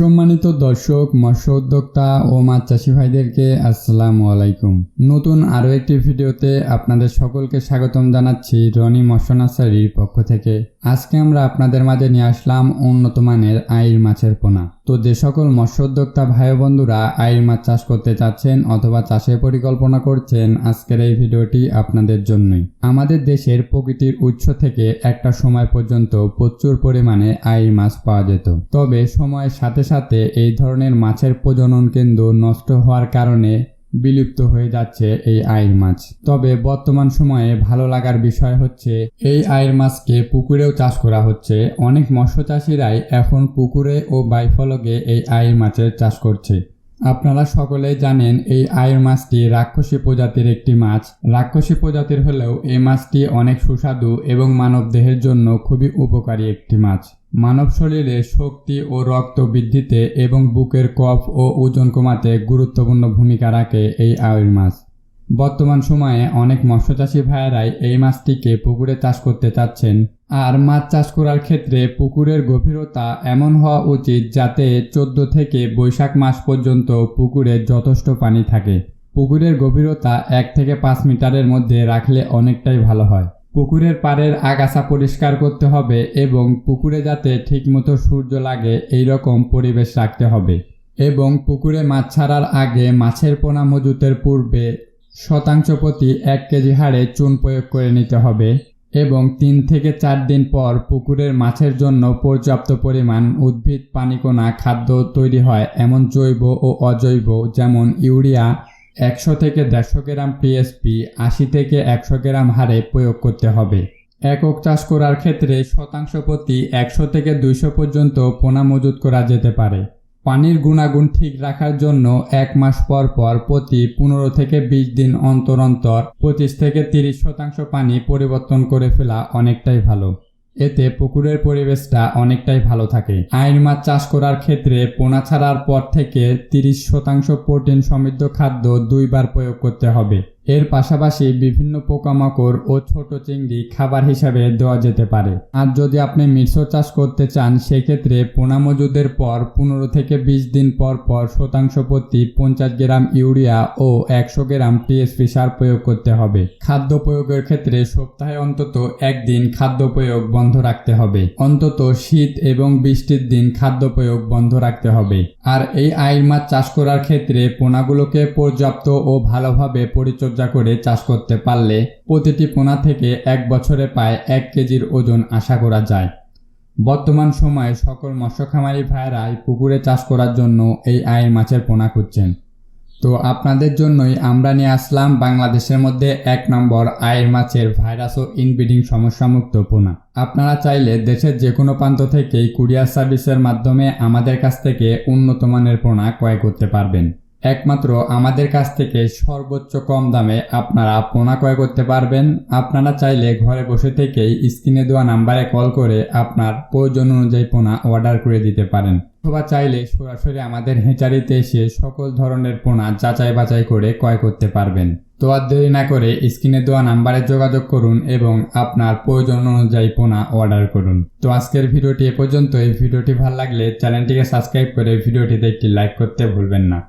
সম্মানিত দর্শক মৎস্য উদ্যোক্তা ও মাছ চাষি ভাইদেরকে আসসালামু আলাইকুম। নতুন আরও একটি ভিডিওতে আপনাদের সকলকে স্বাগতম জানাচ্ছি রনি মৎস্য নার্সারির পক্ষ থেকে। আজকে আমরা আপনাদের মাঝে নিয়ে আসলাম উন্নত মানের আইর মাছের পোনা। তো যে সকল মৎস্যোদ্যোক্তা ভাই বন্ধুরা আইর মাছ চাষ করতে চাচ্ছেন অথবা চাষের পরিকল্পনা করছেন, আজকের এই ভিডিওটি আপনাদের জন্যই। আমাদের দেশের প্রকৃতির উৎস থেকে একটা সময় পর্যন্ত প্রচুর পরিমাণে আইর মাছ পাওয়া যেত। তবে সময়ের সাথে সাথে এই ধরনের মাছের প্রজনন কেন্দ্র নষ্ট হওয়ার কারণে বিলুপ্ত হয়ে যাচ্ছে এই আইর মাছ। তবে বর্তমান সময়ে ভালো লাগার বিষয় হচ্ছে, এই আয়ের মাছকে পুকুরেও চাষ করা হচ্ছে। অনেক মৎস্য চাষিরাই এখন পুকুরে ও বাইফলকে এই আইর মাছের চাষ করছে। আপনারা সকলেই জানেন এই আয়ের মাছটি রাক্ষসী প্রজাতির একটি মাছ। রাক্ষসী প্রজাতির হলেও এই মাছটি অনেক সুস্বাদু এবং মানব দেহের জন্য খুবই উপকারী একটি মাছ। মানব শরীরে শক্তি ও রক্ত বৃদ্ধিতে এবং বুকের কফ ও ওজন কমাতে গুরুত্বপূর্ণ ভূমিকা রাখে এই আয়ের মাছ। বর্তমান সময়ে অনেক মৎস্যচাষী ভাইয়েরাই এই মাছটিকে পুকুরে চাষ করতে চাচ্ছেন। আর মাছ চাষ করার ক্ষেত্রে পুকুরের গভীরতা এমন হওয়া উচিত যাতে চোদ্দ থেকে বৈশাখ মাস পর্যন্ত পুকুরে যথেষ্ট পানি থাকে। পুকুরের গভীরতা এক থেকে পাঁচ মিটারের মধ্যে রাখলে অনেকটাই ভালো হয়। পুকুরের পাড়ের আগাছা পরিষ্কার করতে হবে এবং পুকুরে যাতে ঠিকমতো সূর্য লাগে এই রকম পরিবেশ রাখতে হবে। এবং পুকুরে মাছ ছাড়ার আগে মাছের পোনা মজুতের পূর্বে শতাংশ প্রতি এক কেজি হারে চুন প্রয়োগ করে নিতে হবে এবং তিন থেকে চার দিন পর পুকুরের মাছের জন্য পর্যাপ্ত পরিমাণ উদ্ভিদ, পানিকোনা, খাদ্য তৈরি হয় এমন জৈব ও অজৈব যেমন ইউরিয়া একশো থেকে দেড়শো গ্রাম পিএসপি আশি থেকে একশো গ্রাম হারে প্রয়োগ করতে হবে। একক চাষ করার ক্ষেত্রে শতাংশ প্রতি একশো থেকে দুইশো পর্যন্ত পোনা মজুত করা যেতে পারে। পানির গুণাগুণ ঠিক রাখার জন্য এক মাস পর পর প্রতি পনেরো থেকে বিশ দিন অন্তর অন্তর পঁচিশ থেকে তিরিশ শতাংশ পানি পরিবর্তন করে ফেলা অনেকটাই ভালো। এতে পুকুরের পরিবেশটা অনেকটাই ভালো থাকে। আইন মাছ চাষ করার ক্ষেত্রে পোনা ছাড়ার পর থেকে তিরিশ শতাংশ প্রোটিন সমৃদ্ধ খাদ্য দুইবার প্রয়োগ করতে হবে। এর পাশাপাশি বিভিন্ন পোকামাকড় ও ছোট চিংড়ি খাবার হিসাবে দেওয়া যেতে পারে। আর যদি আপনি মিশ্র চাষ করতে চান, সেক্ষেত্রে পোনা মজুদের পর পনেরো থেকে বিশ দিন পর পর শতাংশ প্রতি পঞ্চাশ গ্রাম ইউরিয়া ও একশো গ্রাম টিএসপি সার প্রয়োগ করতে হবে। খাদ্য প্রয়োগের ক্ষেত্রে সপ্তাহে অন্তত একদিন খাদ্য প্রয়োগ বন্ধ রাখতে হবে। অন্তত শীত এবং বৃষ্টির দিন খাদ্য প্রয়োগ বন্ধ রাখতে হবে। আর এই আইল মাছ চাষ করার ক্ষেত্রে পোনাগুলোকে পর্যাপ্ত ও ভালোভাবে পরিচর্যা করে চাষ করতে পারলে প্রতিটি পোনা থেকে এক বছরে প্রায় এক কেজির ওজন আশা করা যায়। বর্তমান সময়ে সকল মৎস্য খামারি ভাইয়েরাই পুকুরে চাষ করার জন্য এই আয়ের মাছের পোনা খুঁজছেন। তো আপনাদের জন্যই আমরা নিয়ে আসলাম বাংলাদেশের মধ্যে এক নম্বর আয়ের মাছের ভাইরাস ও ইনব্রিডিং সমস্যামুক্ত পোনা। আপনারা চাইলে দেশের যে কোনো প্রান্ত থেকেই কুরিয়ার সার্ভিসের মাধ্যমে আমাদের কাছ থেকে উন্নত মানের পোনা ক্রয় করতে পারবেন। একমাত্র আমাদের কাছ থেকে সর্বোচ্চ কম দামে আপনারা পোনা ক্রয় করতে পারবেন। আপনারা চাইলে ঘরে বসে থেকেই স্ক্রিনে দেওয়া নাম্বারে কল করে আপনার প্রয়োজন অনুযায়ী পোনা অর্ডার করে দিতে পারেন। অথবা চাইলে সরাসরি আমাদের হেঁচারিতে এসে সকল ধরনের পোনা যাচাই বাছাই করে ক্রয় করতে পারবেন। তো আর দেরি না করে স্ক্রিনে দেওয়া নাম্বারে যোগাযোগ করুন এবং আপনার প্রয়োজন অনুযায়ী পোনা অর্ডার করুন। তো আজকের ভিডিওটি এ পর্যন্ত এই ভিডিওটি ভালো লাগলে চ্যানেলটিকে সাবস্ক্রাইব করে ভিডিওটিতে একটি লাইক করতে ভুলবেন না।